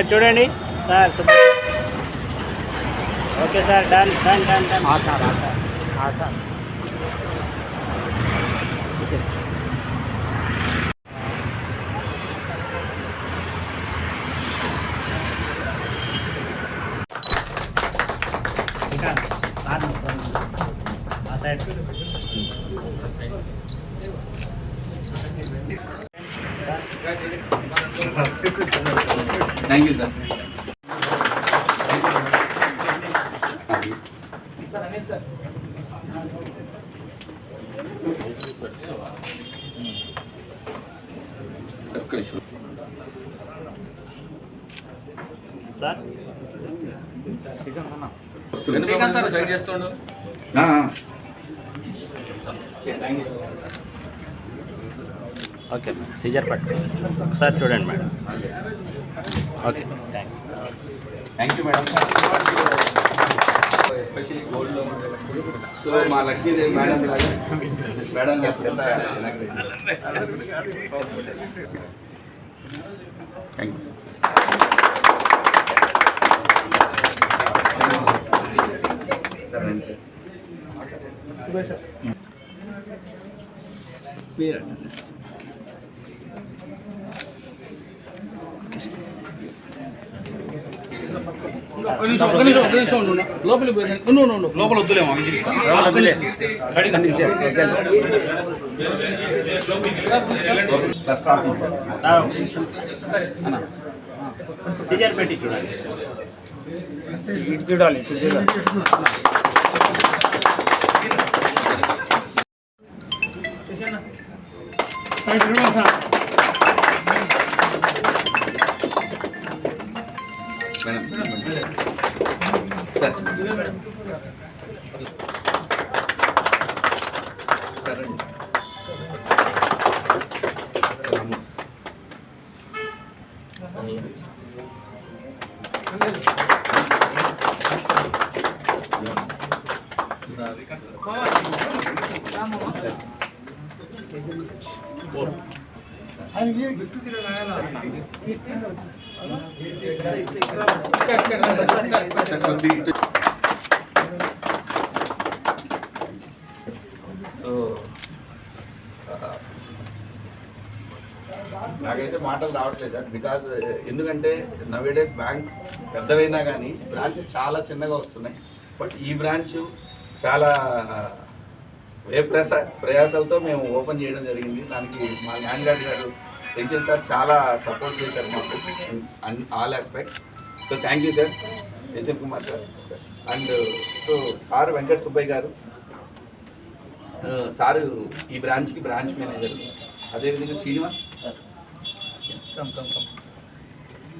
Side కొద్దిగా sir ఇక్కడ చూడండి sir Subbaiah. Okay sir done done done done ఆ సార్ ఆ సార్ ఆ సార్ ఇంకా సార్ ఆ side thank you sir sir Srikanth sir side చేస్తుండు ఓకే సీజర్ పట్టు ఒకసారి చూడండి madam okay thank thank you madam especially gold loan so మా లక్ష్మీదేవి మేడం లాగా మేడం థ్యాంక్ యూ సార్ రండి సార్ లోపలికి పోయి లోపల వద్దులేమో పెట్టి చూడండి ఇటు చూడాలి ఇటు చూడాలి మేడం సార్ సార్ సో నాకైతే మాటలు రావట్లేదు సార్. బికాజ్ ఎందుకంటే నవేడేస్ బ్యాంక్ పెద్దవైనా కానీ బ్రాంచెస్ చాలా చిన్నగా వస్తున్నాయి. బట్ ఈ బ్రాంచ్ చాలా ఏ ప్రయాస ప్రయాసాలతో మేము ఓపెన్ చేయడం జరిగింది. దానికి మా ల్యాండ్ గార్డ్ గారు పెంచిన సార్ చాలా సపోర్ట్ చేశారు మాకు all aspect so thank you sir. Penchan Kumar sir. And so sir Venkata Subbaiah garu. Sir ఈ బ్రాంచ్కి బ్రాంచ్ మేనేజర్. అదేవిధంగా Srinivas.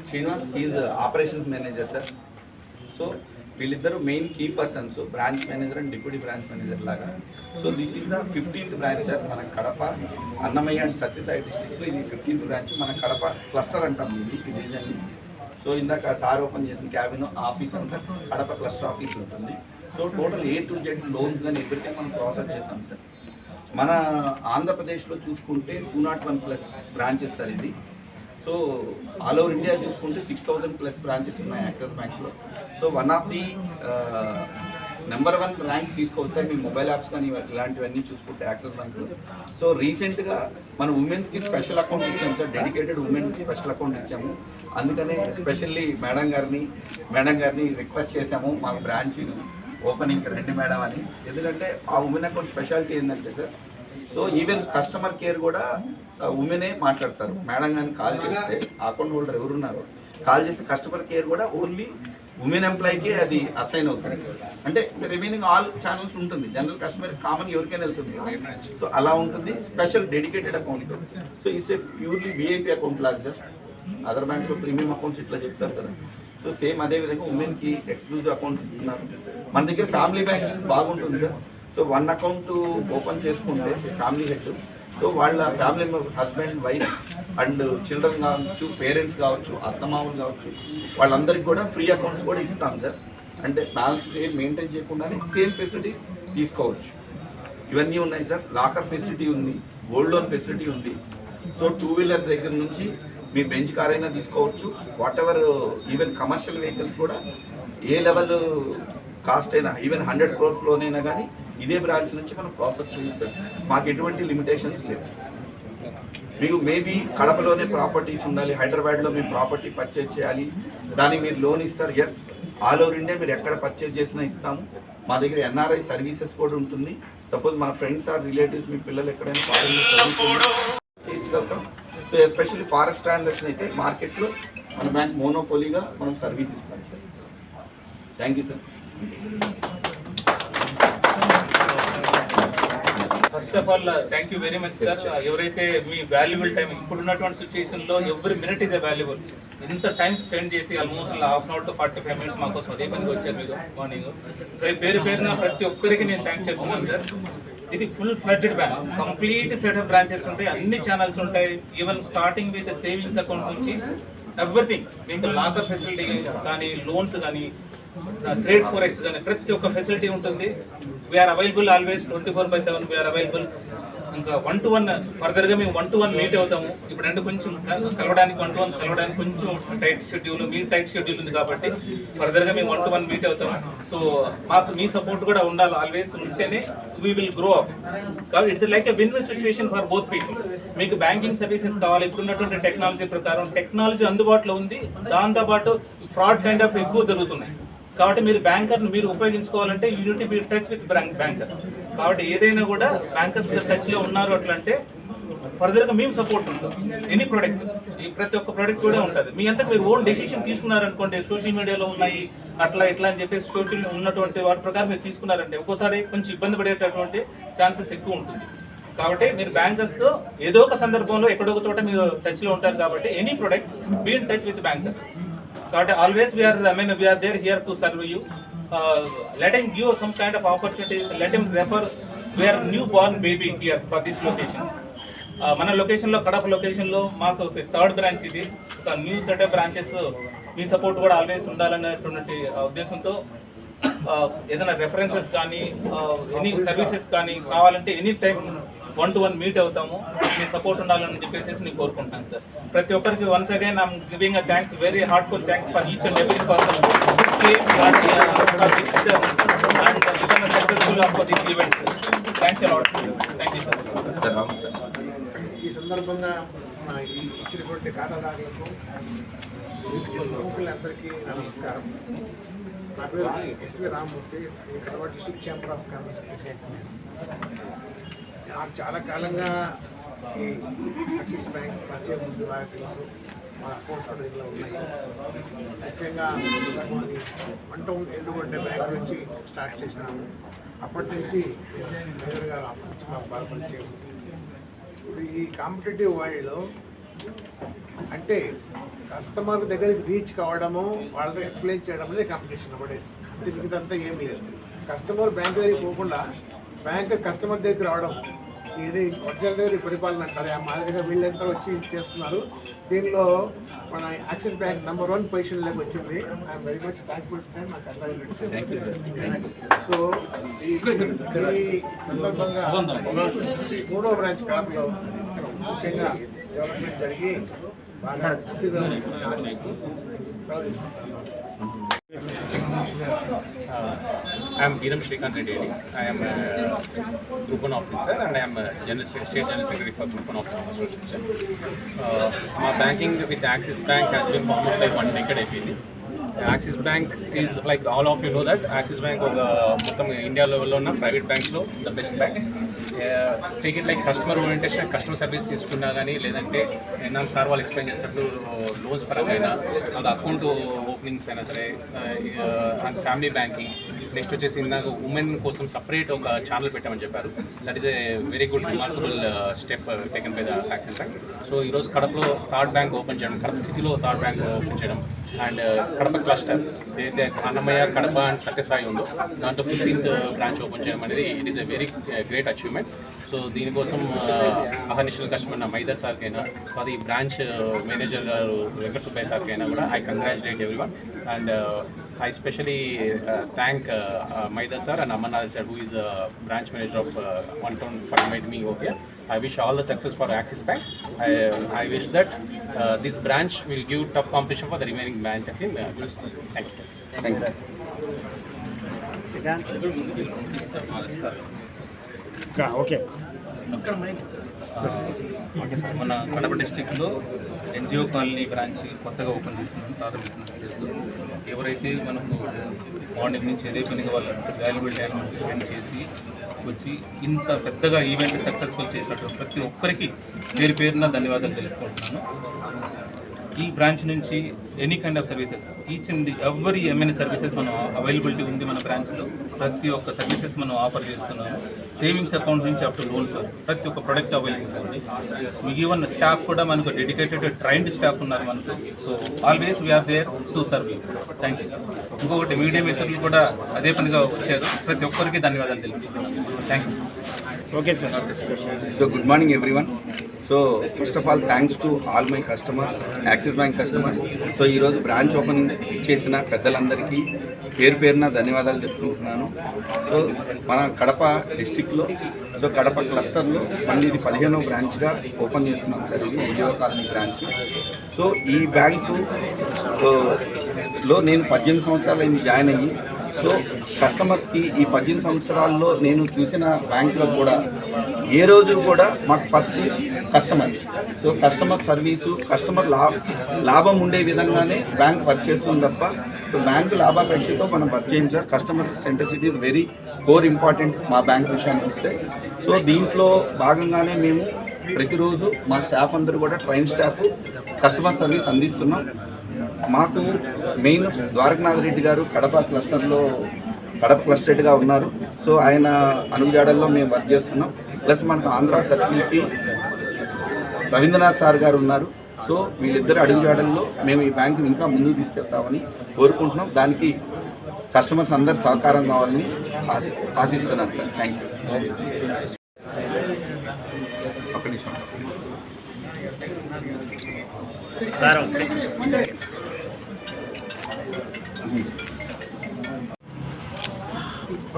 Srinivas is operations manager sir. So వీళ్ళిద్దరు main key persons branch manager and deputy branch manager లాగా. So this is the fifteenth branch sir మన Kadapa Annamayya and Sathya Sai డిస్టిక్స్లో ఇది fifteenth branch మన Kadapa cluster అంటాం ఇది ఈ సో ఇందాక సార్ ఓపెన్ చేసిన క్యాబిన్ ఆఫీస్ అంతా కడప క్లస్టర్ ఆఫీస్ ఉంటుంది. So total A to Z loans కానీ ఎవ్రీథింగ్ మనం ప్రాసెస్ చేస్తాం సార్. మన ఆంధ్రప్రదేశ్లో చూసుకుంటే two nought one plus branches sir ఇది. సో ఆల్ ఓవర్ ఇండియా చూసుకుంటే సిక్స్ థౌజండ్ ప్లస్ బ్రాంచెస్ ఉన్నాయి యాక్సిస్ బ్యాంక్లో. So one of the number one rank తీసుకోవచ్చు సార్ మీ మొబైల్ యాప్స్ కానీ ఇలాంటివన్నీ చూసుకుంటే యాక్సెస్ బ్యాంక్లో. సో రీసెంట్గా మన ఉమెన్స్కి స్పెషల్ అకౌంట్ ఇచ్చాము sir dedicated women special account ఇచ్చాము. అందుకనే ఎస్పెషల్లీ మేడం గారిని మేడం గారిని రిక్వెస్ట్ చేశాము మా బ్రాంచ్ ఓపెనింగ్ రండి మేడం అని. ఎందుకంటే ఆ ఉమెన్ అకౌంట్ స్పెషాలిటీ ఏంటంటే sir so even customer care కూడా ఉమెనే మాట్లాడతారు. మేడం కానీ కాల్ చేస్తే అకౌంట్ హోల్డర్ ఎవరున్నారో కాల్ చేస్తే కస్టమర్ కేర్ కూడా ఓన్లీ ఉమెన్ ఎంప్లాయీకి అది అసైన్ అవుతుంది. అంటే రిమైనింగ్ ఆల్ ఛానల్స్ ఉంటుంది. జనరల్ కస్టమర్ కామన్ ఎవరికైనా వెళ్తుంది. సో అలా ఉంటుంది. Special dedicated account so it's a purely VIP account లాగా సార్. అదర్ బ్యాంక్స్లో ప్రీమియం అకౌంట్స్ ఇట్లా చెప్తారు కదా. సో సేమ్ అదే విధంగా ఉమెన్కి ఎక్స్క్లూజివ్ అకౌంట్స్ ఇస్తున్నారు. మన దగ్గర ఫ్యామిలీ బ్యాంకింగ్ బాగుంటుంది sir. So one account open చేసుకుంటే ఫ్యామిలీ హెడ్. సో వాళ్ళ family husband wife and children కావచ్చు పేరెంట్స్ కావచ్చు అత్తమామలు కావచ్చు వాళ్ళందరికీ కూడా ఫ్రీ అకౌంట్స్ కూడా ఇస్తాం సార్. అంటే బ్యాలెన్స్ ఏం మెయింటైన్ చేయకుండానే సేమ్ ఫెసిలిటీస్ తీసుకోవచ్చు. ఇవన్నీ ఉన్నాయి సార్. లాకర్ ఫెసిలిటీ ఉంది గోల్డ్ లోన్ ఫెసిలిటీ ఉంది. సో టూ వీలర్ దగ్గర నుంచి మీ బెంచ్ కార్ అయినా తీసుకోవచ్చు. Whatever even commercial vehicles కూడా ఏ లెవెల్ కాస్ట్ అయినా ఈవెన్ హండ్రెడ్ క్రోర్స్లోనైనా కానీ ఇదే బ్రాంచ్ నుంచి మనం ప్రాసెస్ చేస్తాం మాకు ఎటువంటి లిమిటేషన్స్ లేవు. మీకు మేబీ కడపలోనే ప్రాపర్టీస్ ఉండాలి హైదరాబాద్లో మీరు ప్రాపర్టీ పర్చేజ్ చేయాలి దానికి మీరు లోన్ ఇస్తారు. ఎస్ ఆల్ ఓవర్ ఇండియా మీరు ఎక్కడ పర్చేజ్ చేసినా ఇస్తాము. మా దగ్గర ఎన్ఆర్ఐ సర్వీసెస్ కూడా ఉంటుంది. సపోజ్ మన ఫ్రెండ్స్ ఆర్ రిలేటివ్స్ మీ పిల్లలు ఎక్కడైనా చేయించగలుగుతాం సో ఎస్పెషల్లీ ఫారెస్ట్ ట్రాన్సాక్షన్ అయితే మార్కెట్లో మన బ్యాంక్ మోనోపోలీగా మనం సర్వీస్ ఇస్తాం sir. Thank you sir first of all thank you very much sir ఎవరైతే మీ వాల్యుబుల్ టైం ఇప్పుడు ఉన్నటువంటి సిచ్యువేషన్లో ఎవ్రీ మినిట్ ఈజ్ వాల్యుబుల్ ఇంత టైం స్పెండ్ చేసి almost half an hour to forty five minutes మాకోసం అదే పనికి వచ్చారు మీరు మార్నింగ్ పేరు పేరున ప్రతి ఒక్కరికి నేను థ్యాంక్స్ చెప్తున్నాను సార్ ఇది full fledged branch complete set of branches ఉంటాయి అన్ని ఛానల్స్ ఉంటాయి. Even starting with savings account నుంచి ఎవ్రీథింగ్ మీకు లాకర్ ఫెసిలిటీ కానీ లోన్స్ కానీ ట్రేడ్ ఫోరెక్స్ కానీ ప్రతి ఒక్క ఫెసిలిటీ ఉంటుంది. We're available always twenty four by seven we're available ఇంకా వన్ టు వన్ ఫర్దర్గా మేము వన్ టు వన్ మీట్ అవుతాము. ఇప్పుడు అంటే కొంచెం కలవడానికి వన్ టు వన్ కలవడానికి కొంచెం టైట్ షెడ్యూల్ మీ టైట్ షెడ్యూల్ ఉంది కాబట్టి ఫర్దర్గా మేము వన్ టు వన్ మీట్ అవుతాము. సో మాకు మీ సపోర్ట్ కూడా ఉండాలి ఆల్వేస్ ఉంటేనే వీ విల్ గ్రో అప్ కాబట్టి it's like a win win situation for both people మీకు బ్యాంకింగ్ సర్వీసెస్ కావాలి ఇప్పుడున్నటువంటి టెక్నాలజీ ప్రకారం టెక్నాలజీ అందుబాటులో ఉంది. దాంతోపాటు ఫ్రాడ్ కైండ్ ఆఫ్ ఎక్కువ జరుగుతున్నాయి. కాబట్టి మీరు బ్యాంకర్ని మీరు ఉపయోగించుకోవాలంటే unity be touch with bank banker. కాబట్టి ఏదైనా కూడా బ్యాంకర్స్ టచ్లో ఉన్నారు అట్లా అంటే ఫర్దర్గా మేము సపోర్ట్ ఉంటాం. ఎనీ ప్రోడక్ట్ ఈ ప్రతి ఒక్క ప్రోడక్ట్ కూడా ఉంటుంది. మీ అంతా మీరు ఓన్ డెసిషన్ తీసుకున్నారనుకోండి సోషల్ మీడియాలో ఉన్నాయి అట్లా ఇట్లా అని చెప్పేసి సోషల్ ఉన్నటువంటి వాటి ప్రకారం మీరు తీసుకున్నారంటే ఒక్కోసారి కొంచెం ఇబ్బంది పడేటటువంటి ఛాన్సెస్ ఎక్కువ ఉంటుంది. కాబట్టి మీరు బ్యాంకర్స్తో ఏదో ఒక సందర్భంలో ఎక్కడో ఒక చోట మీరు టచ్లో ఉంటారు కాబట్టి any product be in touch with bankers. కాబట్టి always we are I mean we are there here to serve you letting give some kind of opportunities let em refer we are new born baby here for this location మన లొకేషన్లో కడప లొకేషన్లో మాకు third branch ఇది. ఒక new setup branches మీ support కూడా always ఉండాలనేటువంటి ఉద్దేశంతో ఏదైనా రెఫరెన్సెస్ కానీ ఎనీ సర్వీసెస్ కానీ కావాలంటే any time one to one meet అవుతాము. మీ సపోర్ట్ ఉండాలని చెప్పేసి నేను కోరుకుంటాను సార్. ప్రతి ఒక్కరికి once again I'm giving a thanks very heartful thanks for each and every person and successful of this event thanks a lot thank you sir ఈ సందర్భంగా మన ఈ ఇచ్చినటువంటి ఖాతాదారులకు ప్రముఖులందరికీ నమస్కారం. నా పేరు S V Rammurthy Kadapa district chamber of commerce president నేను. నాకు చాలా కాలంగా ఈ యాక్సిస్ బ్యాంక్ పరిచయం ముందు బాగా తెలుసు. మా అకౌంట్లో ఇంట్లో దీంట్లో ఉన్నాయి. ముఖ్యంగా మాది వంట ఎదుర్కొంటే బ్యాంక్ నుంచి స్టార్ట్ చేసినాము. అప్పటి నుంచి మేజర్ గారు అప్పటి నుంచి మాకు బాగా పరిచయం. ఇప్పుడు ఈ కాంపిటేటివ్ వరల్డ్లో అంటే కస్టమర్ దగ్గరికి రీచ్ కావడము వాళ్ళని ఎక్స్ప్లెయిన్ చేయడం అనేది కాంపిటీషన్ అబడేస్ అంతే మిగతాంతా ఏం లేదు. కస్టమర్ బ్యాంక్ దగ్గరికి పోకుండా బ్యాంక్ కస్టమర్ దగ్గరికి రావడం ఇది ఒరిజినల్ దగ్గర పరిపాలన అంటారు ఆ మాదిరిగా వీళ్ళంతా వచ్చి చేస్తున్నారు. దీనిలో మన యాక్సిస్ బ్యాంక్ నెంబర్ వన్ పొజిషన్లోకి వచ్చింది. ఐఎమ్ వెరీ మచ్ థ్యాంక్ఫుల్ నాకు sir. సో ఈ సందర్భంగా మూడో బ్రాంచ్ కడపలో ముఖ్యంగా డెవలప్మెంట్ జరిగి బాగా పూర్తిగా ఆశిస్తూ ఐఎమ్ వీరం శ్రీకాంత్ రెడ్డి అండి I'm group officer and I'm general state general secretary for group officer association మా banking with Axis bank has been almost like one decade అయిపోయింది Axis bank is like all of you know that Axis bank ఒక మొత్తం India లెవెల్లో ఉన్న private బ్యాంక్స్లో the best bank take it like customer orientation customer service తీసుకున్నా కానీ లేదంటే నిన్న sir వాళ్ళు ఎక్స్ప్లెయిన్ చేసినట్లు లోన్స్ పరంగా లేదా అకౌంట్ ఓపెనింగ్స్ అయినా సరే అండ్ ఫ్యామిలీ బ్యాంకింగ్ నెక్స్ట్ వచ్చేసి ఇందాక ఉమెన్ కోసం సపరేట్ ఒక ఛానల్ పెట్టామని చెప్పారు. That is a very good remarkable step taken by the Axis bank so ఈరోజు కడపలో థర్డ్ బ్యాంక్ ఓపెన్ చేయడం కడప సిటీలో థర్డ్ బ్యాంక్ ఓపెన్ చేయడం అండ్ uh, కడప క్లస్టర్ ఏదైతే అన్నమయ్య కడప అండ్ సత్యసాయి ఉందో దాంట్లో ఫిఫ్టీన్త్ బ్రాంచ్ ఓపెన్ చేయడం అనేది it is a very great achievement so దీనికోసం అహర్నిషల్ కస్టమర్ నా మైదర్ సార్కైనా అది బ్రాంచ్ మేనేజర్ గారు వెంకట సుబ్బయ్య సార్కైనా కూడా I congratulate everyone and I specially thank మైదర్ sir and Amarnath sir who is branch manager of one town for might me okay I wish all the success for Axis Bank. I, I wish that uh, this branch will give tough competition for the remaining branches in uh, Thank you. Thank you okay. మన కడప డిస్టిక్లో NGO colony branch కొత్తగా open చేస్తున్నాం ప్రారంభిస్తున్నాం తెలుసు ఎవరైతే మనకు morning నుంచి ఏదే పనిగా వాళ్ళు వాల్యుబుల్ టైం స్పెండ్ చేసి వచ్చి ఇంత పెద్దగా ఈవెంట్ సక్సెస్ఫుల్ చేసినట్టు ప్రతి ఒక్కరికి పేరు పేరున ధన్యవాదాలు తెలుపుకుంటున్నాను. ఈ బ్రాంచ్ నుంచి any kind of services each and every MN services మనం అవైలబిలిటీ ఉంది మన బ్రాంచ్లో. ప్రతి ఒక్క సర్వీసెస్ మనం ఆఫర్ చేస్తున్నాము. సేవింగ్స్ అకౌంట్ నుంచి అప్ టు లోన్స్ వరకు. ప్రతి ఒక్క ప్రొడక్ట్ అవైలబుల్ ఉంది. మీ ఈవెన్ స్టాఫ్ కూడా మనకు డెడికేటెడ్ ట్రైన్డ్ స్టాఫ్ ఉన్నారు మనకు. So always we're there to serve you thank you ఇంకొకటి మీడియా మిత్రులు కూడా అదే పనిగా వచ్చారు. ప్రతి ఒక్కరికి ధన్యవాదాలు తెలుపుతున్నాను thank you okay sir so good morning everyone so first of all thanks to all my customers Axis bank customers so ఈరోజు బ్రాంచ్ ఓపెన్ చేసిన పెద్దలందరికీ పేరు పేరున ధన్యవాదాలు చెప్పుకుంటున్నాను. సో మన కడప డిస్టిక్లో సో కడప క్లస్టర్లో మళ్ళీ ఇది పదిహేనో బ్రాంచ్గా ఓపెన్ చేస్తున్నాం సార్ ఇది ఉద్యోగ కాలనీ బ్రాంచ్ సో ఈ బ్యాంకు లో నేను పద్దెనిమిది సంవత్సరాలు అయింది జాయిన్ అయ్యి సో కస్టమర్స్కి ఈ పద్దెనిమిది సంవత్సరాల్లో నేను చూసిన బ్యాంకులో కూడా ఏ రోజు కూడా మాకు first customer so customer service customer లాభ లాభం ఉండే విధంగానే బ్యాంక్ పర్చేస్తుంది చేస్తుంది తప్ప సో బ్యాంకు లాభాపేక్షతో మనం పర్చేయం sir. Customer centricity is very core important మా బ్యాంక్ విషయానికి వస్తే. సో దీంట్లో భాగంగానే మేము ప్రతిరోజు మా స్టాఫ్ అందరూ కూడా ట్రైన్ స్టాఫ్ కస్టమర్ సర్వీస్ అందిస్తున్నాం. మాకు మెయిన్ ద్వారకనాథ్ రెడ్డి గారు కడప క్లస్టర్లో కడప క్లస్టర్డ్గా ఉన్నారు. సో ఆయన అనుజాడల్లో మేము వర్క్ చేస్తున్నాం. ప్లస్ మనకు ఆంధ్ర సర్కిల్కి రవీంద్రనాథ్ సార్ గారు ఉన్నారు. సో వీళ్ళిద్దరు అడుగుజాడల్లో మేము ఈ బ్యాంకుని ఇంకా ముందుకు తీసుకెళ్తామని కోరుకుంటున్నాం. దానికి కస్టమర్స్ అందరు సహకారం కావాలని ఆశి ఆశిస్తున్నాను సార్. థ్యాంక్ యూ ఒక్క నిమిషం. Sir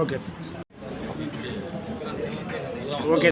okay sir okay